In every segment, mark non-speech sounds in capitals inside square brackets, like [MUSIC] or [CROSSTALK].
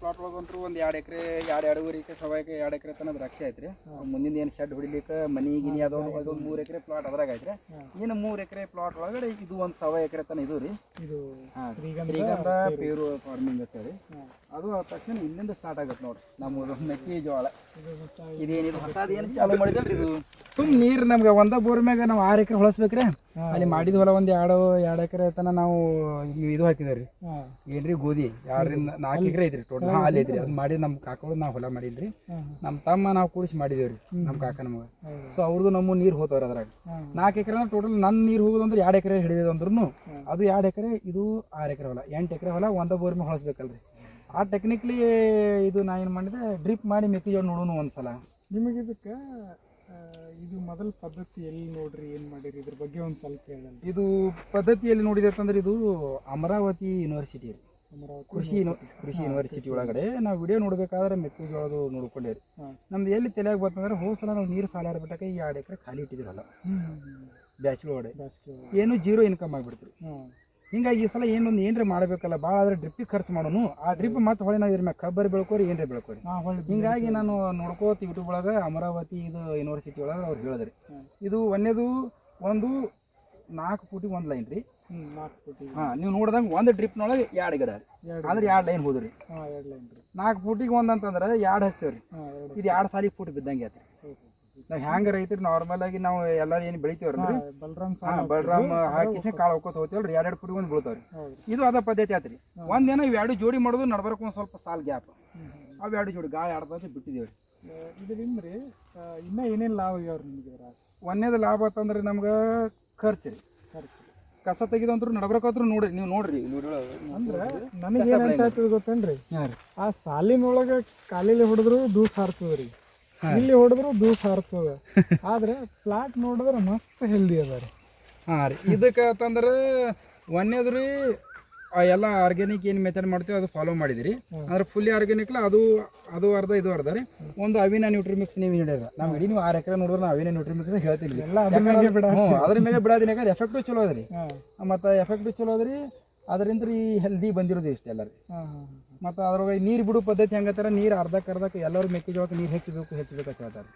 Plot ಒಳಗಂತೂ ಒಂದು ಎರಡು ಎಕರೆ ಎರಡು ಎರಡೂವರೆ ಎಕರೆ ಸವಾಯಿಗೆ ಎರಡು ಎಕರೆ ತನಕ ದ್ರಾಕ್ಷಿ ಐತ್ರಿ. ಮುಂದಿನ ಏನು ಶೆಡ್ ಹೊಡಿಲಿಕ್ಕೆ ಮನಿ ಗಿನಿ ಅದೊಂದು ಅದೊಂದು ಮೂರು ಎಕರೆ ಪ್ಲಾಟ್ ಅದ್ರಾಗ ಐತ್ರಿ. ಇನ್ನು ಮೂರು ಎಕರೆ ಪ್ಲಾಟ್ ಒಳಗಡೆ ಇದು ಒಂದು ಸವಾಯ ಎಕರೆ ತನ ಇದು ರೀ. ಇದು ಶ್ರೀಗಂಧ ಪೇರು. ಫಾರ್ಮಿಂಗ್ ಅಂತೇಳಿ ಅದು ಆದ ತಕ್ಷಣ ಇಲ್ಲಿಂದ ಸ್ಟಾರ್ಟ್ ಆಗುತ್ತೆ ನೋಡ್ರಿ. ನಮ್ಮದು ಮೆಕ್ಕೆಜೋಳ ಇದೇನಿದು ಹೊಸದೇನು ಏನು ಚಾಲು ಮಾಡಿದಲ್ರಿ ಇದು? ಸುಮ್ ನೀರು ನಮ್ಗೆ ಒಂದ ಬೋರ್ ಮ್ಯಾಗ ನಾವು ಆರು ಎಕರೆ ಹೊಳಸ್ಬೇಕ್ರಿ. ಅಲ್ಲಿ ಮಾಡಿದ ಹೊಲ ಒಂದು ಎರಡು ಎರಡು ಎಕರೆ ತನ ನಾವು ಇದು ಹಾಕಿದೇವ್ರಿ. ಏನ್ರಿ ಗೋಧಿ? ಎರಡರಿಂದ ನಾಲ್ಕು ಎಕರೆ ಐತ್ರಿ ಟೋಟಲ್ ಹಾಂ ಅಲ್ಲಿ ಐತ್ರಿ ಅದು ಮಾಡಿ ನಮ್ಮ ಕಾಕಗಳು ನಾವು ಹೊಲ ಮಾಡಿದ್ರಿ. ನಮ್ಮ ತಮ್ಮ ನಾವು ಕೂಡಿಸಿ ಮಾಡಿದೇವ್ರಿ ನಮ್ಮ ಕಾಕ ನಮಗೆ. ಸೊ ಅವ್ರದ್ದು ನಮ್ಮ ನೀರು ಹೋತವ್ರ ಅದ್ರಾಗ. ನಾಲ್ಕು ಎಕರೆ ಅಂದ್ರೆ ಟೋಟಲ್ ನನ್ನ ನೀರು ಹೋಗೋದಂದ್ರೆ ಎರಡು ಎಕರೆ ಹಿಡಿದಿದೆ ಅಂದ್ರೂ ಅದು ಎರಡು ಎಕರೆ ಇದು ಆರು ಎಕರೆ ಹೊಲ. ಎಂಟು ಎಕರೆ ಹೊಲ ಒಂದ ಬೋರ್ ಮೇಲೆ ಹೊಳಸ್ಬೇಕಲ್ರಿ. ಆ ಟೆಕ್ನಿಕ್ಲಿ ಇದು ನಾ ಏನು ಮಾಡಿದೆ ಡ್ರಿಪ್ ಮಾಡಿ ಮೆಕ್ಕೆಜೋಳ ನೋಡೋನು ಒಂದ್ಸಲ. ನಿಮಗೆ ಇದಕ್ಕೆ ಇದು ಮೊದಲ ಪದ್ಧತಿ ಎಲ್ಲಿ ನೋಡ್ರಿ ಏನು ಮಾಡಿರಿ? ಇದ್ರ ಬಗ್ಗೆ ಒಂದು ಸ್ವಲ್ಪ ಹೇಳಿ ಇದು ಪದ್ಧತಿಯಲ್ಲಿ ನೋಡಿದೆ ಅಂತಂದ್ರೆ ಇದು ಅಮರಾವತಿ ಯೂನಿವರ್ಸಿಟಿ ರೀ. ಕೃಷಿ ಕೃಷಿ ಯೂನಿವರ್ಸಿಟಿ ಒಳಗಡೆ ನಾವು ವಿಡಿಯೋ ನೋಡ್ಬೇಕಾದ್ರೆ ಮೆಕ್ಕೆಜೋಳದು ನೋಡ್ಕೊಂಡೇವ್ರಿ. ಹಾಂ. ನಮ್ದು ಎಲ್ಲಿ ತಲೆಯಾಗಿ ಬಂತಂದ್ರೆ ಹೋದ ಸಲ ನಾವು ನೀರು ಸಾಲ ಬಿಟ್ಟಾಗ ಈ ಎರಡು ಎಕರೆ ಖಾಲಿ ಇಟ್ಟಿದ್ರಲ್ಲ ಬ್ಯಾಸ್ಗೆ ಒಳಗಡೆ ಏನು ಜೀರೋ ಇನ್ಕಮ್ ಆಗಿಬಿಡ್ತೀರಿ ಹಿಂಗಾಗಿ ಈ ಸಲ ಏನೊಂದು ಏನ್ರಿ ಮಾಡಬೇಕಲ್ಲ ಭಾಳ ಆದ್ರೆ ಡ್ರಿಪ್ಪಿಗೆ ಖರ್ಚು ಮಾಡೋನು. ಆ ಡ್ರಿಪ್ ಮತ್ತೆ ಹೊಳೆ ನಾವು ಇದ್ರ ಮ್ಯಾಗ ಕಬ್ಬರಿ ಬೆಳ್ಕೋರಿ ಏನ್ರಿ ಬೆಳ್ಕೋರಿ. ಹಿಂಗಾಗಿ ನಾನು ನೋಡ್ಕೋತ ಯೂಟ್ಯೂಬ್ ಒಳಗೆ ಅಮರಾವತಿ ಇದು ಯೂನಿವರ್ಸಿಟಿ ಒಳಗೆ ಅವ್ರು ಹೇಳಿದ್ರಿ. ಇದು ಒಂದೇದು ಒಂದು ನಾಲ್ಕು ಫೂಟಿಗೆ ಒಂದು ಲೈನ್ ರೀ. ಹಾಂ ನೀವು ನೋಡ್ದಂಗೆ ಒಂದು ಡ್ರಿಪ್ನೊಳಗೆ ಎರಡು ಗಿಡ ಅಂದ್ರೆ ಎರಡು ಲೈನ್ ಹೋದ್ರಿ. ಎರಡು ನಾಲ್ಕು ಫೂಟಿಗೆ ಒಂದು ಅಂತಂದ್ರೆ ಎರಡು ಹಚ್ತೇವ್ರಿ ಇದು ಎರಡು ಸಾರಿ ಫೂಟ್ ಬಿದ್ದಂಗೆ ಐತ್ರಿ ನಾವು ಹೆಂಗೆ ರೈತರು ನಾರ್ಮಲ್ ಆಗಿ ನಾವು ಎಲ್ಲರೂ ಏನು ಬೆಳಿತೀವ್ರಿ ಬಲರಾಮ್ ಬಲರಾಮ್ ಹಾಕಿಸಿ ಕಾಳು ಹೋಗ್ಕೋತ ಹೋಗ್ತೇವಲ್ರಿ ಎರಡು ಎರಡು ಫೂಟಿಗೆ ಒಂದು ಬೀಳ್ತಾವ್ರಿ. ಇದು ಅದ ಪದ್ಧತಿ ಆತ್ರಿ ಒಂದೇನೋ ಇವೆರಡು ಜೋಡಿ ಮಾಡೋದು ನಡ್ಬರ್ಕ ಒಂದು ಸ್ವಲ್ಪ ಸಾಲ್ ಗ್ಯಾಪ್. ಅವೆರಡು ಜೋಡಿ ಗಾಳಿ ಆಡ್ದಂತೆ ಬಿಟ್ಟಿದೇವ್ರಿ. ಇದರಿಂದ ರೀ ಇನ್ನೂ ಏನೇನು ಲಾಭ ಆಗ್ಯಾವ್ರಿ ನಿಮಗೆ ಒಂದೇದು ಲಾಭ ಅಂತಂದ್ರೆ ನಮ್ಗೆ ಖರ್ಚು ರೀ. ಖರ್ಚು. ಕಸ ತೆಗೆದಂತ್ರು ನಡ್ಬರ್ಕಂತ್ರು ನೋಡ್ರಿ ನೀವು ನೋಡ್ರಿ. ಅಂದ್ರೆ ನನಗೆ ಏನು ಅನ್ಸಾಯ್ತದ ಗೊತ್ತೇನ್ರಿ? ಆ ಸಾಲಿನೊಳಗೆ ಕಾಲಿಲಿ ಹೊಡೆದ್ರು ದೂಸ್ ಹಾರ್ತದ್ರಿ ಇಲ್ಲಿ ಹೊಡೆದ್ರು ದೂಸ್ ಹಾರ್ತದ. ಆದ್ರೆ ಪ್ಲಾಟ್ ನೋಡಿದ್ರೆ ಮಸ್ತ್ ಹೆಲ್ದಿ ಅದ ರೀ. ಹಾಂ ರೀ. ಇದಕ್ಕೆ ಅಂತಂದ್ರೆ ಒಂದೇದು ರೀ ಆ ಎಲ್ಲ ಆರ್ಗ್ಯಾನಿಕ್ ಏನು ಮೆಥಡ್ ಮಾಡ್ತೀವಿ ಅದು ಫಾಲೋ ಮಾಡಿದಿರಿ. ಅಂದ್ರೆ ಫುಲ್ಲಿ ಆರ್ಗ್ಯಾನಿಕ್ಲ ಅದು ಅದು ಅರ್ಧ ಇದು ಅರ್ಧ ರೀ. ಒಂದು ಅವಿನ ನ್ಯೂಟ್ರಿ ಮಿಕ್ಸ್ ನೀವು ಹಿಡಿಯೋದು. ನಾವು ಇಡೀ ನೀವು ಆರು ಎಕರೆ ನೋಡಿದ್ರೆ ನಾವು ಅವಿನ ನ್ಯೂಟ್ರಿ ಮಿಕ್ಸ್ ಹೇಳ್ತೀನಿ ಅದ್ರ ಮೇಲೆ ಬಿಡೋದಿನ ಯಾಕಂದ್ರೆ ಎಫೆಕ್ಟು ಚಲೋ ಅದ ರೀ. ಮತ್ತು ಎಫೆಕ್ಟು ಚಲೋ ಅದ ರೀ. ಅದರಿಂದ ರೀ ಹೆಲ್ದಿ ಬಂದಿರೋದು ಇಷ್ಟೆಲ್ಲ ರೀ. ಮತ್ತು ಅದ್ರೊಳಗೆ ನೀರು ಬಿಡು ಪದ್ಧತಿ ಹೆಂಗತ್ತಾರ ನೀರು ಅರ್ಧಕ್ಕೆ ಅರ್ಧಕ್ಕೆ ಎಲ್ಲರೂ ಮೆಕ್ಕೆಜೋಳಕ್ಕೆ ನೀರು ಹೆಚ್ಚಬೇಕು ಹೆಚ್ಚಬೇಕು ಅಂತ ಹೇಳ್ತಾರೆ.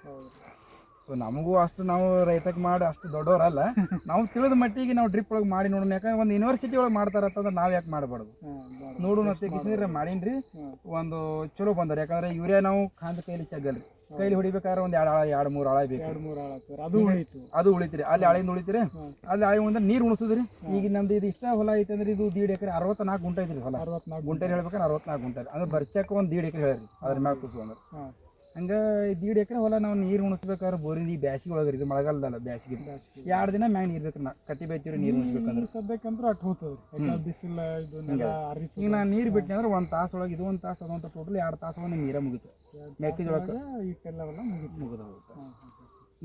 ಸೊ ನಮಗೂ ಅಷ್ಟು ನಾವು ರೈತಕ್ಕೆ ಮಾಡಿ ಅಷ್ಟು ದೊಡ್ಡವರಲ್ಲ. ನಾವು ತಿಳಿದ ಮಟ್ಟಿಗೆ ನಾವು ಡ್ರಿಪ್ ಒಳಗೆ ಮಾಡಿ ನೋಡೋಣ. ಯಾಕಂದ್ರೆ ಒಂದು ಯೂನಿವರ್ಸಿಟಿ ಒಳಗೆ ಮಾಡ್ತಾರೆ ಅಂತಂದ್ರೆ ನಾವು ಯಾಕೆ ಮಾಡಬಾರ್ದು? ನೋಡೋಣ ಕಿಸಿದ್ರೆ ಮಾಡೀನಿ. ಒಂದು ಚಲೋ ಬಂದ್ರಿ ಯಾಕಂದ್ರೆ ಯೂರಿಯಾ ನಾವು ಕಾಂದ ಕೈಲಿ ಚಗ್ಗಲ್ರಿ. ಕೈಲಿ ಹೊಡಿಬೇಕಾದ್ರೆ ಒಂದು ಎರಡು ಎರಡು ಮೂರು ಆಳ ಬೇಕು ಎರಡು ಮೂರು ಆಳ ಅದು ಉಳಿತು. ಅದು ಉಳಿತೀರಿ. ಅಲ್ಲಿ ಆಳಿಂದ ಉಳಿತೀರಿ. ಅಲ್ಲಿ ಆಳಿ ಒಂದು ನೀರು ಉಣಿಸಿದ್ರಿ. ಈಗ ನಮ್ದು ಇದು ಇಷ್ಟ ಹೊಲ ಐತೆ ಅಂದ್ರೆ ಇದು ದೀಡ್ ಎಕರೆ ಅರವತ್ನಾಲ್ಕು ಗುಂಟೆ ಐತ್ರಿ ಹೊಲ. ಅರವತ್ನಾಲ್ಕು ಗುಂಟೆ ಹೇಳ್ಬೇಕಾದ್ರೆ ಅರವತ್ನಾಲ್ಕು ಗುಂಟೆ ಅಂದ್ರೆ ಬರ್ಚಕ್ಕೆ ಒಂದು ದೀಡ್ ಎಕರೆ ಹೇಳ್ರಿ. ಅದ್ರ ಮ್ಯಾಗ ಕುಸು ಅಂದ್ರೆ ಹಂಗೆ ದೀಡ್ ಎಕರೆ ಹೊಲ ನಾವು ನೀರು ಉಣಿಸ್ಬೇಕಾದ್ರೆ ಬೋರಿಂದ ಈ ಬ್ಯಾಸಿಗೆ ಒಳಗೆ ಇದು ಮಳೆಗಾಲದಲ್ಲ ಬ್ಯಾಸಿಗೆ. ಎರಡು ದಿನ ಮ್ಯಾಗ ನೀರು ಬೇಕು ನಾ ಕಟ್ಟಿ ಬೇಯ್ತೀರಿ ನೀರು ಉಣಿಸ್ಬೇಕಂದ್ರೆ. ಸದ್ಯಕ್ಕಂದ್ರೆ ಅಟ್ ಹೋಗ್ತದೆ ಬಿಸಿಲ ಇದು ಈಗ ನಾನು ನೀರು ಬಿಟ್ಟೆ ಅಂದ್ರೆ ಒಂದು ತಾಸು ಒಳಗೆ ಇದು ಒಂದು ತಾಸು ಅದಂತ ಟೋಟಲ್ ಎರಡು ತಾಸು ಒಳಗೆ ನೀರೇ ಮುಗಿತು. ಮೆಕ್ಕೆಜೋಳಕ್ಕೆ ಈ ಕೆಲವೆಲ್ಲ ಮುಗಿತು. ಮುಗಿದು ಹೋಗುತ್ತೆ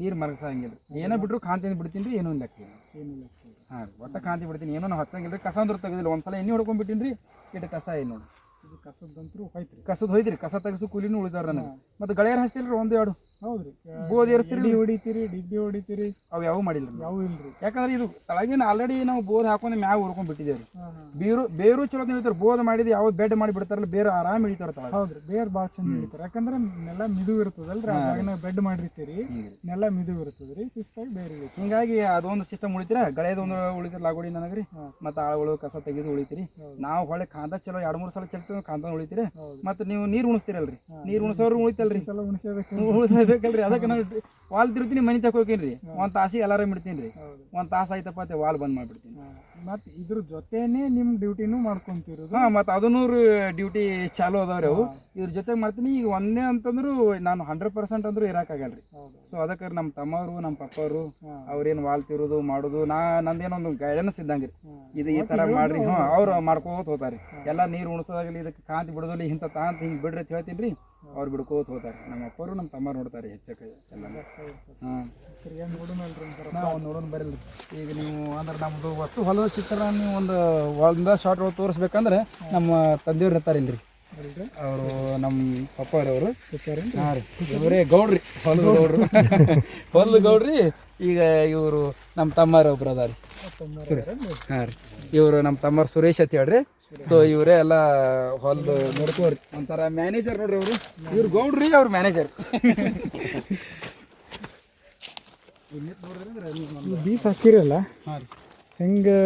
ನೀರು ಮರಗಸಂಗಿಲ್ಲ. ಏನೋ ಬಿಟ್ಟರು ಕಾಂತಿಯಿಂದ ಬಿಡ್ತೀನಿ ರೀ ಏನೂ ಒಂದು ಲೆಕ್ಕ ಹಾಂ ಒಟ್ಟು ಕಾಂತಿ ಬಿಡ್ತೀನಿ. ಏನೋ ನಾವು ಹಚ್ಚಂಗಿಲ್ಲ ರೀ. ಕಸ ಅಂದ್ರೆ ತೆಗೆದಿಲ್ಲ. ಒಂದ್ಸಲ ಎಣ್ಣೆ ಹೊಡ್ಕೊಂಡ್ಬಿಟ್ಟಿನಿ ರೀ ಇಟ್ಟು ಕಸ ಏನು ನೋಡಿ. ಕಸದಂತರೂ ಹೋಯ್ತು ಕಸದ ಹೋಯ್ತ್ರಿ. ಕಸ ತೆಗೆಸು ಕೂಲಿನೂ ಉಳಿದಾರ ನನಗೆ. ಮತ್ತು ಗಳೆಯರ್ ಹಚ್ತಿಲ್ರಿ ಒಂದು ಎರಡು? ಹೌದ್ರಿ. ಬೋದ್ ಏರ್ಸ್ತೀರಿ ಎಡಿ ಹೊಡಿತೀರಿ ಡಿಬ್ಬಿ ಹೊಡಿತೀರಿ? ಅವು ಯಾವ ಮಾಡಿಲ್ಲ. ಯಾವ ಇಲ್ರಿ. ಯಾಕಂದ್ರೆ ಇದು ತಳಗಿನ ಆಲ್ರೆಡಿ ನಾವು ಬೋದ್ ಹಾಕೊಂಡು ಮ್ಯಾಗ ಉರ್ಕೊಂಡ್ ಬಿಟ್ಟಿದ್ದೇವೆ ಬೇರು ಬೇರು ಚಲೋ ಹಿಡಿತಾರೆ ಬೋದ್ ಮಾಡಿದ ಯಾವ ಬೆಡ್ ಮಾಡಿ ಬಿಡ್ತಾರಲ್ಲ ಬೇರೆ ಆರಾಮ್ ಹಿಡಿತಾರ ತಳಗ ಹೌದ್ರಿ ಬೇರ್ ಭಾಳ ಚಂದ ಇಳಿತಾರೆ ಯಾಕಂದ್ರೆ ನೆಲ ಮಿದು ಇರ್ತದಲ್ರಿ ಅದ್ರಾಗ ಬೆಡ್ ಮಾಡಿರ್ತೀರಿ. ನೆಲ ಮಿದು ಇರ್ತದ್ರಿ ಶಿಸ್ತಾಗಿ ಬೇರೆ ಇಳಿತು ಹಿಂಗಾಗಿ ಅದೊಂದು ಸಿಸ್ಟಮ್ ಉಳಿತೀರ? ಗಳೆದೊಂದು ಉಳಿತಿರ ಲಾಗೋಡಿ ನನಗೆ ರೀ ಹಾಂ. ಮತ್ತು ಆಳುಗಳು ಕಸ ತೆಗೆದು ಉಳಿತೀರಿ. ನಾವು ಹೊಳೆ ಕಾಂತ ಚಲೋ ಎರಡು ಮೂರು ಸಲ ಚಲ್ತೀವಿ ಕಾಂತ ಉಳಿತೀರಿ. ಮತ್ತೆ ನೀವು ನೀರು ಉಣಿಸ್ತೀರಲ್ರಿ. ನೀರು ಉಣಿಸೋರು ಉಳಿತಲ್ರಿ. ಸಲ ಉಳಿಸಬೇಕಲ್ರಿ ಅದಕ್ಕೆ ನಾನು ವಾಲ್ ತಿರುತ್ತೀನಿ ಮನೆ ತಕ ಹೋಗ್ತೀನಿ ರೀ. ಒಂದು ತಾಸಿಗೆ ಅಲಾರಾಮ್ ಇಡ್ತೀನಿ ರೀ. ಒಂದು ತಾಸು ಆಯ್ತಪ್ಪ ವಾಲ್ ಬಂದ್ ಮಾಡ್ಬಿಡ್ತೀನಿ. ಮತ್ತು ಇದ್ರ ಜೊತೆನೇ ನಿಮ್ಮ ಡ್ಯೂಟಿನೂ ಮಾಡ್ಕೊಂತಿರೋದು? ಹಾಂ ಮತ್ತು ಅದನ್ನೂ ಡ್ಯೂಟಿ ಚಾಲು ಅದಾವ್ರಿ ಅವು. ಇದ್ರ ಜೊತೆ ಮಾಡ್ತೀನಿ. ಈಗ ಒಂದೇ ಅಂತಂದ್ರು ನಾನು ಹಂಡ್ರೆಡ್ ಪರ್ಸೆಂಟ್ ಅಂದ್ರೂ ಇರೋಕ್ಕಾಗಲ್ಲ ರೀ ಸೊ ಅದಕ್ಕೆ ನಮ್ಮ ತಮ್ಮವರು ನಮ್ಮ ಪಪ್ಪವರು ಹಾಂ. ಅವ್ರೇನು ವಾಲ್ ತಿರುದು ಮಾಡೋದು ನಾ ನಂದೇನೋ ಒಂದು ಗೈಡೆನ್ಸ್ ಇದ್ದಂಗೆ ರೀ. ಹಾಂ. ಇದು ಈ ಥರ ಮಾಡ್ರಿ ಹ್ಞೂ ಅವ್ರು ಮಾಡ್ಕೋತ ಹೋಗ್ತಾರೆ ಎಲ್ಲ ನೀರು ಉಣಿಸೋದಾಗಲಿ ಇದಕ್ಕೆ ಕಾಂತಿ ಬಿಡೋದಿಲ್ಲ ಇಂಥ ತಾಂತ ಹಿಂಗೆ ಬಿಡ್ರಿ ಅಂತ ಹೇಳ್ತೀನಿ ರೀ. ಅವ್ರು ಬಿಡ್ಕೋತ ಹೋಗ್ತಾರೆ. ನಮ್ಮ ಅಪ್ಪರು ನಮ್ಮ ತಮ್ಮ ನೋಡ್ತಾರೆ ಹೆಚ್ಚಕ್ಕೆ ಎಲ್ಲ. ಹಾಂ. ನಾವು ನೋಡೋಣ ಬರಲ್ಲ ಈಗ ನೀವು ಅಂದ್ರೆ ನಮ್ಮದು ಒಟ್ಟು ಹೊಲದ ಚಿತ್ರ ನೀವು ಒಂದು ಹೊಲದ ಶಾರ್ಟ್ ಒಳಗೆ ತೋರಿಸ್ಬೇಕಂದ್ರೆ ನಮ್ಮ ತಂದೆಯವ್ರು ಇರ್ತಾರೆ ಇಲ್ರಿ. ಅವರು ನಮ್ಮ ಪಪ್ಪರವರು. ಹಾಂ ರೀ. ಇವರೇ ಗೌಡ್ರಿ. ಹೊಲದ ಗೌಡ್ರು. [LAUGHS] ಹೊಲದ ಗೌಡ್ರಿ. ಈಗ ಇವರು ನಮ್ಮ ತಮ್ಮರ ಒಬ್ರು ಅದಾರ ಹಾಂ ರೀ. ಇವರು ನಮ್ಮ ತಮ್ಮರು ಸುರೇಶ್ ಅಂತ ಹೇಳ್ರಿ. ಸೊ ಇವರೇ ಎಲ್ಲ ಹೊಲ್ದು ನೋಡ್ಕೋರಿ. ಒಂಥರ ಮ್ಯಾನೇಜರ್ ನೋಡ್ರಿ ಅವರು. ಇವ್ರು ಗೌಡ್ರಿ ಅವ್ರ ಮ್ಯಾನೇಜರ್ ಬೀಸ್ ಹಾಕಿರಲ್ಲ? ಹೆಂಗೆ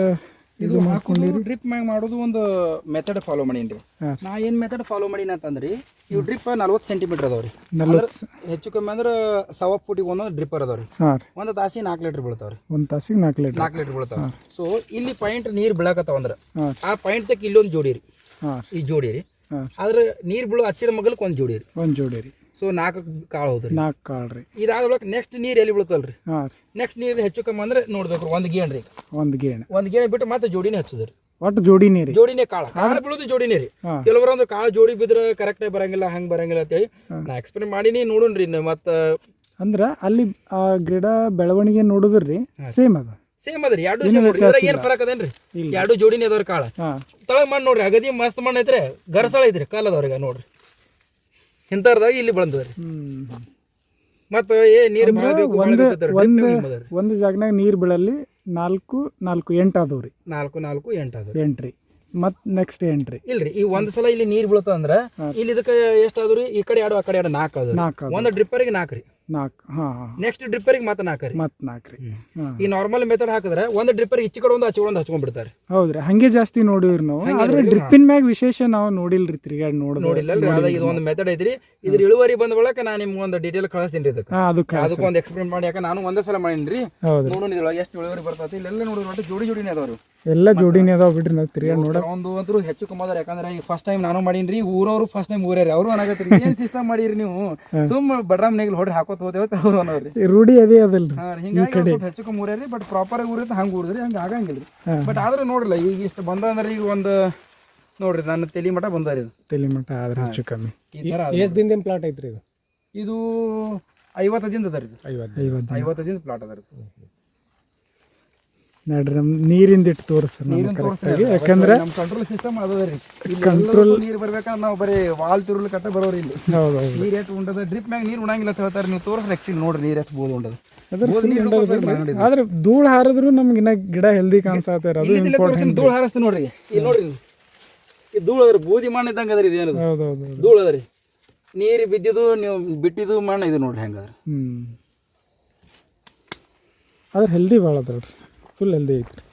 ಇದು ಹಾಕೊಂಡು ಡ್ರಿಪ್ ಮ್ಯಾಗ ಮಾಡೋದು ಒಂದು ಮೆಥಡ್ ಫಾಲೋ ಮಾಡೀನಿ ರೀ. ನಾ ಏನು ಮೆಥಡ್ ಫಾಲೋ ಮಾಡೀನಿ ಅಂತಂದ್ರಿ ಇವು ಡ್ರಿಪ್ ನಲ್ವತ್ತು ಸೆಂಟಿಮೀಟರ್ ಅದಾವ್ರಿ ಹೆಚ್ಚು ಕಮ್ಮಿ ಅಂದ್ರೆ ಸವ ಫೂಟಿಗೆ ಒಂದೊಂದು ಡ್ರಿಪ್ಪರ್ ಅದಾವ್ರಿ ಒಂದ್ ಹಾಂ ರೀ. ಒಂದು ತಾಸಿ ನಾಲ್ಕು ಲೀಟರ್ ಬೀಳ್ತಾವ್ರಿ ಒಂದು ತಾಸಿಗೆ ನಾಲ್ಕು ಲೀಟರ್ ನಾಲ್ಕು ಲೀಟರ್ ಬೀಳ್ತಾವ. ಸೊ ಇಲ್ಲಿ ಪಾಯಿಂಟ್ ನೀರು ಬೀಳಕತ್ತಾವ ಅಂದ್ರೆ ಆ ಪಾಯಿಂಟ್ ತಕ್ಕ ಇಲ್ಲೊಂದು ಜೋಡಿ ರೀ. ಈ ಜೋಡಿ ರೀ. ಹಾಂ. ಆದ್ರೆ ನೀರು ಬೀಳೋ ಹಚ್ಚಿದ ಮಗಲ್ಗೆ ಒಂದು ಜೋಡಿ ರೀ. ಒಂದು ಜೋಡಿ ರೀ. ಸೊ ನಾಲ್ಕು ಕಾಳು ಹೋದ್ರಿ. ನಾಲ್ಕು ಕಾಳು ರೀ. ಇದಾದ ನೆಕ್ಸ್ಟ್ ನೀರು ಎಲ್ಲಿ ಬೀಳ್ತಲ್ರಿ ಹಾಂ ರೀ. ನೆಕ್ಸ್ಟ್ ನೀರು ಹೆಚ್ಚು ಕಮ್ಮಿ ಅಂದ್ರೆ ನೋಡ್ಬೇಕು ಒಂದು ಗೇಣ್ ರೀ. ಒಂದು ಗೇಣ್. ಒಂದು ಗೇಣ್ ಬಿಟ್ಟು ಮತ್ತೆ ಜೋಡಿನೇ ಹಚ್ಚುದ್ರಿ. ಒಟ್ಟು ಜೋಡಿ ನೀರಿ ಜೋಡಿನೇ ಕಾಳು. ಕಾಳು ಬೀಳುದು ಜೋಡಿನೇ ರೀ. ಕೆಲವರೊಂದು ಕೆಲವರು ಅಂದ್ರೆ ಕಾಳು ಜೋಡಿ ಬಿದ್ರೆ ಕರೆಕ್ಟಾಗಿ ಬರಂಗಿಲ್ಲ ಹಂಗೆ ಬರಂಗಿಲ್ಲ ಅಂತೇಳಿ ನಾ ಎಕ್ಸ್ಪೆರಿಮೆಂಟ್ ಮಾಡೀನಿ ನೋಡೋಣ್ರಿ ಮತ್ತೆ ಅಂದ್ರ ಅಲ್ಲಿ ಆ ಗಿಡ ಬೆಳವಣಿಗೆ ನೋಡಿದ್ರಿ ಸೇಮ್ ಅದ. ಸೇಮ್ ಅದ್ರಿ ಎರಡು ಏನ್ ಫರಕ್ ಅದೇನ್ರಿ? ಎರಡು ಜೋಡಿನೇ ಅದಾವ್ರಿ ಕಾಳ. ತಳಗ್ ಮಣ್ಣು ನೋಡ್ರಿ ಅಗದಿ ಮಸ್ತ್ ಮಣ್ಣು ಐತ್ರಿ ಗರಸಳ ಐತ್ರಿ ಕಾಲ್ ಅದಾವ್ರಿಗೆ ನೋಡ್ರಿ. ಇಂಥರ್ದಾಗ ಇಲ್ಲಿ ಬಂದದ್ರಿ ಮತ್ತು ಮತ್ತೆ ಏ ನೀರು ಒಂದು ಜಾಗನಾಗ ನೀರು ಬೀಳಲ್ಲಿ ನಾಲ್ಕು ನಾಲ್ಕು ಎಂಟು ಅದಾವ ರೀ. ನಾಲ್ಕು ನಾಲ್ಕು ಎಂಟು ಅದಾವ ಎಂಟ್ರಿ. ಮತ್ ಮತ್ತು ನೆಕ್ಸ್ಟ್ ಎಂಟ್ರಿ. ಇಲ್ರಿ ಈ ಒಂದ್ ಸಲ ಇಲ್ಲಿ ನೀರ್ ಬೀಳ್ತ ಅಂದ್ರ ಇಲ್ಲಿ ಇದಕ್ಕೆ ಎಷ್ಟು ಆದ್ರಿ ಈ ಕಡೆ ಎರಡು ಆ ಕಡೆ ಎರಡು ನಾಲ್ಕು ಅದ ಒಂದು ಡ್ರಿಪ್ಪರಿಗೆ ನಾಲ್ಕು ರೀ. ನಾಲ್ಕು ಹಾಂ ಹಾಂ ನೆಕ್ಸ್ಟ್ ಡ್ರಿಪ್ಪರಿಗೆ ಮತ್ತೆ ನಾಲ್ಕು ರೀ ಮತ್ತೆ ನಾಲ್ಕು ರೀ ಹಾಂ. ಈ ನಾರ್ಮಲ್ ಮೆಥಡ್ ಹಾಕಿದ್ರೆ ಒಂದು ಡ್ರಿಪ್ಪರ್ ಈಚೆ ಕಡೆ ಒಂದು ಆಚೆ ಕಡೆ ಒಂದು ಹಚ್ಕೊಂಡ್ಬಿಡ್ತಾರೆ. ಹೌದ್ರಿ. ಹಂಗೆ ಜಾಸ್ತಿ ನೋಡಿವ್ರಿ ನಾವು. ಆದ್ರೆ ಡ್ರಿಪ್ಪಿನ ಮ್ಯಾಗ ವಿಶೇಷ ನಾವು ನೋಡಿಲ್ರಿ ತಿರ್ಗಾಡಿ ನೋಡಿ ನೋಡಿಲ್ಲ ಅದ ಇದು ಒಂದು ಮೆಥಡ್ ಐತ್ರಿ. ಇದ್ರ ಇಳುವರಿ ಬಂದ ಬಳಕ ನಾನು ನಿಮ್ಗೆ ಒಂದು ಡೀಟೇಲ್ ಕಳಿಸ್ತೀನಿ ಇದಕ್ಕೆ. ಅದಕ್ಕೆ ಅದಕ್ಕೆ ಒಂದು ಎಕ್ಸ್ಪ್ಲೇನ್ ಮಾಡಿ ಯಾಕೆ ನಾನು ಒಂದೇ ಸಲ ಮಾಡಿನ್ರಿ. ನೋಡೋಣ ಇದ್ರೊಳಗೆ ಎಷ್ಟು ಇಳುವರಿ ಬರ್ತೈತಿ. ಇಲ್ಲೆಲ್ಲ ನೋಡಿದ್ರೆ ಜೋಡಿ ಜೋಡಿನೇ ಅದಾವ್ರಿ. ಎಲ್ಲ ಜೋಡಿನೇ ಅದಾವ ಬಿಡ್ರಿ ನಾವು ತಿರ್ಗಾ ನೋಡ ಒಂದು ಅಂತೂ ಹೆಚ್ಚು ಕಮ್ಮದಾರ ಅದಾರ ಯಾಕಂದ್ರೆ ಈಗ ಫಸ್ಟ್ ಟೈಮ್ ನಾನು ಮಾಡೀನಿ ರೀ ಊರವರು ಫಸ್ಟ್ ಟೈಮ್ ಊರೇ ಅವ್ರು ಅನ್ನಾಗತ್ರಿ ಏನ್ ಸಿಸ್ಟಮ್ ಮಾಡೀರಿ ನೀವು? ಸುಮ್ ಬಡ್ರಾಮ್ ನೇಗಿಲ್ ಹೊಡ್ರಿ ಹಾಕೋತ ಹೋದೇವ ಅವ್ರು ಅನ್ನೋರಿ ರೂಢಿ ಅದೇ ಅದಲ್ರಿ ಹಿಂಗಾಗಿ ಹೆಚ್ಚು ಕಮ್ಮಿ ಊರ್ಯಾರಿ ಬಟ್ ಪ್ರಾಪರ್ ಆಗಿ ಊರಿತ್ತು ಹಂಗೆ ಊರಿದ್ರಿ ಹಂಗೆ ಆಗಂಗಿಲ್ಲ ರೀ ಬಟ್ ಆದ್ರೆ ನೋಡ್ರಲ್ಲ ಈಗ ಇಷ್ಟು ಬಂದ ಅಂದ್ರೆ ಈಗ ಒಂದು ನೋಡ್ರಿ ನನ್ನ ತೆಲಿ ಮಠ ಬಂದಾರಿ ಇದು. ತೆಲಿ ಮಠ ಆದ್ರೆ ಹೆಚ್ಚು ಕಮ್ಮಿ. ಎಷ್ಟು ದಿನದ ಪ್ಲಾಟ್ ಐತ್ರಿ ಇದು? ಇದು ಐವತ್ತು ದಿನದ ಅದ ರೀ ಇದು. ಐವತ್ತು ಐವತ್ತು ಐವತ್ತು ದಿನದ ಪ್ಲಾಟ್ ಅದ ರೀ ನೋಡ್ರಿ ನಮ್ ನೀರಿಂದ ಇಟ್ಟು ತೋರಿಸ್ರಿ ನೀರಿನ ಕರೆಕ್ಟಾಗಿ ಯಾಕಂದ್ರೆ ನಮ್ಮ ಕಂಟ್ರೋಲ್ ಸಿಸ್ಟಮ್ ಅದ ರೀ. ಕಂಟ್ರೋಲ್ ನೀರು ಬರ್ಬೇಕಂದ್ರೆ ನಾವು ಬರೀ ವಾಲ್ ತಿರುಳು ಕಟ್ಟ ಬರೋರಿ ಇಲ್ಲಿ. ಹೌದು ನೀರ್ ಎಷ್ಟು ಉಂಡದ ಡ್ರಿಪ್ ಮ್ಯಾಗ ನೀರು ಉಣಂಗಿಲ್ಲ ಅಂತ ಹೇಳ್ತಾರೆ. ನೀವು ತೋರಿಸ್ರಿ ಆಕ್ಚುಲಿ ನೋಡ್ರಿ ನೀರ್ ಎಷ್ಟು ಬೋದು ಉಂಡದ. ಅದ್ರ ನೀರ್. ಆದ್ರೆ ಧೂಳು ಹಾರಿದ್ರು ನಮ್ಗೆ ಇನ್ನ ಗಿಡ ಹೆಲ್ದಿ ಕಾಣಿಸ್ತಾ ಅದು ತೋರಿಸ್ತೀನಿ ಧೂಳು ಹಾರಿಸ್ತೀನಿ ನೋಡ್ರಿ. ಇಲ್ಲಿ ನೋಡ್ರಿ ಈ ಧೂಳು ಅದ್ರಿ ಬೂದಿ ಮಣ್ಣು ಇದ್ದಂಗೆ ಅದ್ರಿ ಇದೇನದು. ಹೌದು ಹೌದು ಹೌದು ಧೂಳು ಅದ್ರಿ. ನೀರು ಬಿದ್ದಿದ್ದು ನೀವು ಬಿಟ್ಟಿದ್ದು ಮಣ್ಣು ಇದು ನೋಡ್ರಿ ಹೆಂಗದ್ರಿ ಹ್ಮ್. ಆದ್ರೆ ಹೆಲ್ದಿ ಭಾಳ ಅದಾವ್ರಿ ಫುಲ್ ಹೆಲ್ದಿ ಐತ್ರಿ.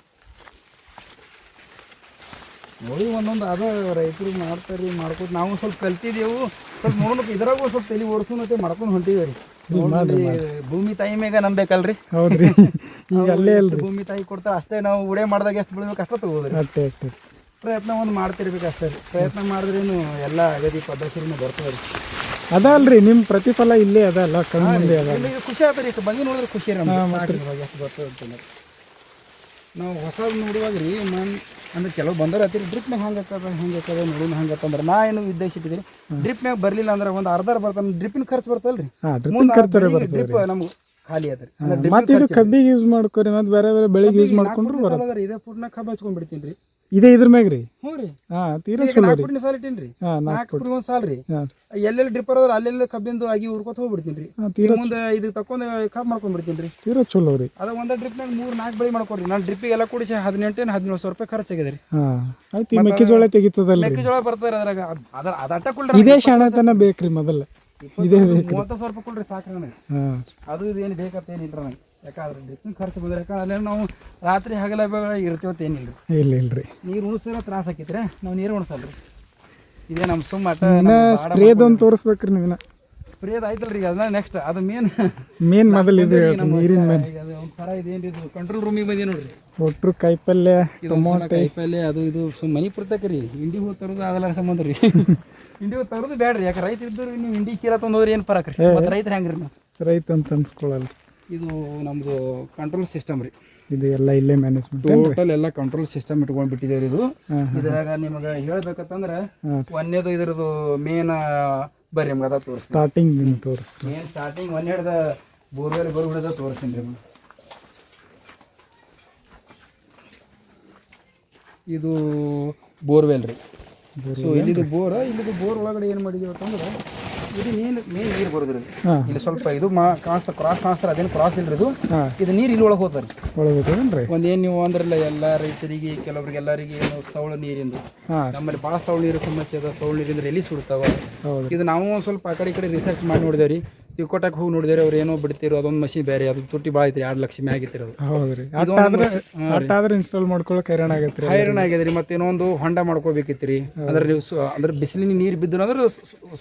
ನೋಡಿ ಒಂದೊಂದು ಅದ ರೈತರು ಮಾಡ್ತಾರ್ರಿ ಮಾಡ್ಕೊತ ನಾವು ಸ್ವಲ್ಪ ಕಲ್ತಿದ್ದೇವು ಸ್ವಲ್ಪ ನೋಡ್ಬೇಕು ಇದ್ರಾಗೂ ಸ್ವಲ್ಪ ತಲೆ ಓಡಿಸೋನತ್ತೆ ಮಾಡ್ಕೊಂಡು ಹೊಂಟಿವಿ ರೀ. ಭೂಮಿ ತಾಯಿ ಮ್ಯಾಗ ನಂಬೇಕಲ್ರಿ? ಹೌದ್ರಿ. [LAUGHS] ಈಗ ಅಲ್ಲೇ ಅಲ್ರಿ ಭೂಮಿ ತಾಯಿ ಕೊಡ್ತಾರೆ ಅಷ್ಟೇ ನಾವು ಉಡೆ ಮಾಡಿದಾಗ ಎಷ್ಟು ಬೆಳಿಬೇಕು ಅಷ್ಟೇ ತಗೋದ್ರಿ ಅಷ್ಟೇ ಅಷ್ಟೇ. ಪ್ರಯತ್ನ ಒಂದು ಮಾಡ್ತಿರ್ಬೇಕು ಅಷ್ಟೇ ರೀ. ಪ್ರಯತ್ನ ಮಾಡಿದ್ರೇನು ಎಲ್ಲ ಅಗದಿ ಪದ್ಧತಿನೂ ಬರ್ತದೆ ರೀ. ಅದ ಅಲ್ರಿ ನಿಮ್ಮ ಪ್ರತಿಫಲ ಇಲ್ಲೇ ಅದ ಅಲ್ಲ ಕಣ್ಣು ಮುಂದೆ ಅದ ಖುಷಿ ಆಗ್ತದೆ ಇಷ್ಟು ಬಂದು ನೋಡಿದ್ರೆ ಖುಷಿ ರೀ ನಮ್ಗೆ. ಎಷ್ಟು ಬರ್ತದೆ ಅಂತಂದ್ರೆ ನಾವು ಹೊಸದು ನೋಡುವಾಗ ರೀ ಮನ್ ಅಂದ್ರೆ ಕೆಲವು ಬಂದ್ರ ಹತ್ತಿರ ಡ್ರಿಪ್ ಮ್ಯಾಗ ಹಂಗೆ ಹಾಕದ ಹೆಂಗೆ ಹಾಕದ ನೋಡೋಣ ಹಂಗೆ ಅಂದ್ರೆ ನಾ ಏನು ಉದ್ದೇಶ ಇಟ್ಟಿದ್ದೀನಿ ಡ್ರಿಪ್ ಮ್ಯಾಗ ಬರಲಿಲ್ಲ ಅಂದ್ರೆ ಒಂದು ಅರ್ಧ ಬರ್ತಾನೆ ಡ್ರಿಪ್ಪಿನ ಖರ್ಚು ಬರ್ತಲ್ರಿ. ರೀ. ಡ್ರಿಪ್ ನಮ್ಗೆ ಖಾಲಿ ಅದ ಮತ್ತೆ ಕಬ್ಬಿಗೆ ಯೂಸ್ ಮಾಡ್ಕೊರಿ ಮತ್ತೆ ಬೇರೆ ಬೇರೆ ಬೆಳಿಗ್ಗೆ ಯೂಸ್ ಮಾಡ್ಕೊಂಡ್ರು ಇದೇ ಪೂರ್ಣ ಕಬ್ಬ ಹಚ್ಕೊಂಡ್ ಬಿಡ್ತೀನಿ ರೀ. ಇದೇ ಇದ್ರ ಮ್ಯಾಗ ರೀ ಹ್ಞೂ ರೀ. ಹಾಂ ತೀರಾ ಈಗ ಚಲೋ ನಾಲ್ಕು ರೀ. ಸಾಲ ಇಟ್ಟೀನಿ ರೀ. ಹಾಂ ನಾಲ್ಕು ಪುಟ್ಟಿಗೆ ಒಂದು ಸಾಲ ರೀ. ಹಾಂ. ಎಲ್ಲೆಲ್ಲಿ ಡ್ರಿಪ್ಪರ್ ಅವ್ರು ಅಲ್ಲೆಲ್ಲ ಕಬ್ಬಿಂದು ಆಗಿ ಉರ್ಕೊತ ಹೋಗ್ಬಿಡ್ತೀನಿ ರೀ. ಹಾಂ ತೀರಾ ಮುಂದೆ ಇದು ತಕೊಂಡು ಕಬ್ ಮಾಡ್ಕೊಂಡ್ಬಿಡ್ತೀನಿ ರೀ. ತೀರಾ ಚಲೋ ರೀ. ಅದ ಒಂದೇ ಡ್ರಿಪ್ನಾಗ ಮೂರು ನಾಲ್ಕು ಬೆಳೆ ಮಾಡ್ಕೊಡ್ರಿ. ನಾನು ಡ್ರಿಪ್ಪಿಗೆ ಎಲ್ಲ ಕೂಡಿಸಿ ಹದಿನೆಂಟು ಹದಿನೇಳು ಸಾವಿರ ರೂಪಾಯಿ ಖರ್ಚಾಗಿದೆ ರೀ. ಹಾಂ ಆಯ್ತು ಈ ಮೆಕ್ಕೆಜೋಳ ತೆಗಿತದಲ್ರಿ. ಮೆಕ್ಕೆಜೋಳ ಬರ್ತಾರೆ ಅದ್ರಾಗ. ಅದ್- ಅದ ಅದ ಅಟ್ಟ ಕೊಡ್ರಿ ಇದೇ ಶಾಣತನ ಬೇಕ್ರಿ ಮೊದಲ. ಇದೇ ಮೂವತ್ತು ಸಾವಿರ ರೂಪಾಯಿ ಕೊಡ್ರಿ ಸಾಕ್ರಿ ನನಗೆ. ಹಾಂ. ಅದು ಇದು ಏನು ಬೇಕಂತ ಏನಿಲ್ಲ ನನಗೆ. ಯಾಕಂದ್ರೆ ಡ್ರಿಪ್ಪಿನ ಖರ್ಚು ಬಂದ್ರೆ ಯಾಕಂದ್ರೆ ಅಲ್ಲೇ ನಾವು ರಾತ್ರಿ ಹಗಲ ಇರ್ತೀವತ್ತ ಏನಿಲ್ಲ. ಇಲ್ಲ ಇಲ್ರಿ ನೀರು ಉಣಿಸಿದ್ರೆ ತ್ರಾಸ ಆಕೈತ್ರಿ. ನಾವು ನೀರು ಉಣಿಸಲ್ರಿ ಇದೇ ನಮ್ಮ ಸುಮ್ಮ ಸ್ಪ್ರೇದೊಂದು ತೋರಿಸ್ಬೇಕ್ರಿ ನೀವಿನ ಸ್ಪ್ರೇದ್ ಆಯ್ತಲ್ರಿ ಈಗ ಅದನ್ನ ನೆಕ್ಸ್ಟ್ ಅದು ಮೇನ್ ಮೇನ್ ಮೊದಲು ಇದು ನೀರಿನ ಮೇಲೆ. ಅದು ಒಂಥರ ಇದೇನ್ರಿ ಇದು ಕಂಟ್ರೋಲ್ ರೂಮಿಗೆ ಬಂದಿ ನೋಡ್ರಿ. ಒಟ್ರು ಕಾಯಿಪಲ್ಯ ಇದು ಕಾಯಿಪಲ್ಲೆ ಅದು ಇದು ಸುಮ್ ಮನೆ ಪುರ್ತಕ ರೀ ಇಂಡಿ ಹೂ ತರೋದು ಆಗಲ್ಲ ಸಂಬಂಧ ರೀ. [LAUGHS] ಇಂಡಿ ಹೂ ತರೋದು ಬೇಡ್ರಿ ಯಾಕೆ ರೈತ ಇದ್ದರು ನೀವು ಇಂಡಿ ಚೀಲ ತಂದೋದ್ರಿ ಏನು ಪರಕ್ರಿ? ಮತ್ತೆ ರೈತರು ಹೆಂಗ್ರಿ ನಾವು ರೈತ ಅಂತ ಅನ್ಸ್ಕೊಳಲ್ರಿ. ಇದು ನಮ್ಮದು ಕಂಟ್ರೋಲ್ ಸಿಸ್ಟಮ್ ರೀ. ಇದು ಎಲ್ಲ ಇಲ್ಲೇ ಮ್ಯಾನೇಜ್ಮೆಂಟ್ ಟೋಟಲ್ ಎಲ್ಲ ಕಂಟ್ರೋಲ್ ಸಿಸ್ಟಮ್ ಇಟ್ಕೊಂಡು ಬಿಟ್ಟಿದ್ದೇವೆ ಇದು. ಇದ್ರಾಗ ನಿಮಗೆ ಹೇಳ್ಬೇಕಂತಂದ್ರೆ. ಒಂದೇದು ಇದ್ರದ್ದು ಮೇನ್ ಬರ್ರಿ ನಿಮ್ಗೆ ಅದ ತೋರಿಸ್ತೀನಿ. ಸ್ಟಾರ್ಟಿಂಗ್ ತೋರಿಸ್ರಿ. ಮೇನ್ ಸ್ಟಾರ್ಟಿಂಗ್ ಒಂದು ಹಿಡ್ದ ಬೋರ್ವೆಲ್ ಬರ್ ಹಿಡ್ದ ತೋರಿಸ್ತೀನಿ ರೀ ಇದು ಬೋರ್ವೆಲ್ ರೀ. ಸೊ ಇಲ್ಲಿದು ಬೋರ್ ಇಲ್ಲಿದು ಬೋರ್ ಒಳಗಡೆ ಏನು ಮಾಡಿದೀವಿ ಅಂತಂದ್ರೆ ಇದು ನೀರು ಮೇನ್ ನೀರು ಬರೋದ್ರಿ. ಇಲ್ಲಿ ಸ್ವಲ್ಪ ಇದು ಮಾ ಕಾಣಿಸ್ತಾ ಕ್ರಾಸ್ ಕಾಣಿಸ್ತಾರೆ ಅದೇನು ಕ್ರಾಸ್ ಇಲ್ರಿ ಇದು. ನೀರು ಇಲ್ಲಿ ಒಳಗೆ ಹೋಗ್ತಾರೆ ಒಳಗೋದೇನ್ರಿ ಒಂದು ಏನು ನೀವು ಅಂದ್ರಲ್ಲ ಎಲ್ಲ ರೈತರಿಗೆ ಕೆಲವರಿಗೆ ಎಲ್ಲರಿಗೆ ಏನು ಸೌಳು ನೀರಿಂದು. ನಮ್ಮಲ್ಲಿ ಭಾಳ ಸೌಳು ನೀರು ಸಮಸ್ಯೆ ಅದ ಸೌಳು ನೀರಿಂದ ಎಲ್ಲಿ ಸುಡ್ತಾವ ಇದು ನಾವು ಒಂದ್ ಸ್ವಲ್ಪ ಆ ಕಡೆ ಈ ಕಡೆ ರಿಸರ್ಚ್ ಮಾಡಿ ನೋಡಿದೇವ್ರಿ. ತಿಕ್ಕೋಟಕ್ಕೆ ಹೋಗಿ ನೋಡಿದ್ರೆ ಅವ್ರು ಏನೋ ಬಿಡ್ತಿರೋ ಅದೊಂದು ಮಷಿನ್ ಬೇರೆ ಅದು ತುಟ್ಟಿ ಭಾಳ ಐತ್ರಿ ಎರಡು ಲಕ್ಷ ಮ್ಯಾಗ ಐತ್ರಿ ಅದು ಹೌದ್ರಿ. ಇನ್ಸ್ಟಾಲ್ ಮಾಡ್ಕೊಳಕ್ ಹೈರಾಣ ಆಗೈತ್ರಿ. ಹೈರಾಣ ಆಗಿದ್ರಿ ಮತ್ತೆ ಇನ್ನೊಂದು ಹೊಂಡ ಮಾಡ್ಕೋಬೇಕಿತ್ರಿ. ಅಂದ್ರೆ ನೀವು ಅಂದ್ರೆ ಬಿಸಿಲಿನ ನೀರು ಬಿದ್ದು ಅಂದ್ರೆ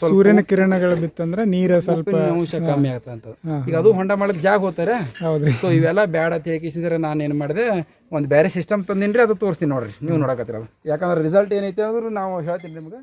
ಸೂರ್ಯನ ಕಿರಣಗಳು ಬಿತ್ತಂದ್ರೆ ನೀರ ಸ್ವಲ್ಪ ಅಂಶ ಕಮ್ಮಿ ಆಗ್ತಂತ ಈಗ ಅದು ಹೊಂಡ ಮಾಡಕ್ ಜಾಗ ಹೋಗ್ತಾರೆ. ಹೌದ್ರಿ. ಸೊ ಇವೆಲ್ಲ ಬ್ಯಾಡ ತೇಕಿಸಿದ್ರೆ ನಾನು ಏನು ಮಾಡಿದೆ ಒಂದು ಬೇರೆ ಸಿಸ್ಟಮ್ ತಂದಿನ್ರಿ ಅದು ತೋರಿಸ್ತೀನಿ ನೋಡ್ರಿ. ನೀವು ನೋಡಕತ್ತೀರ ಅದು. ಯಾಕಂದ್ರೆ ರಿಸಲ್ಟ್ ಏನೈತೆ ಅಂದ್ರೆ ನಾವು ಹೇಳ್ತೀನಿ ನಿಮ್ಗೆ.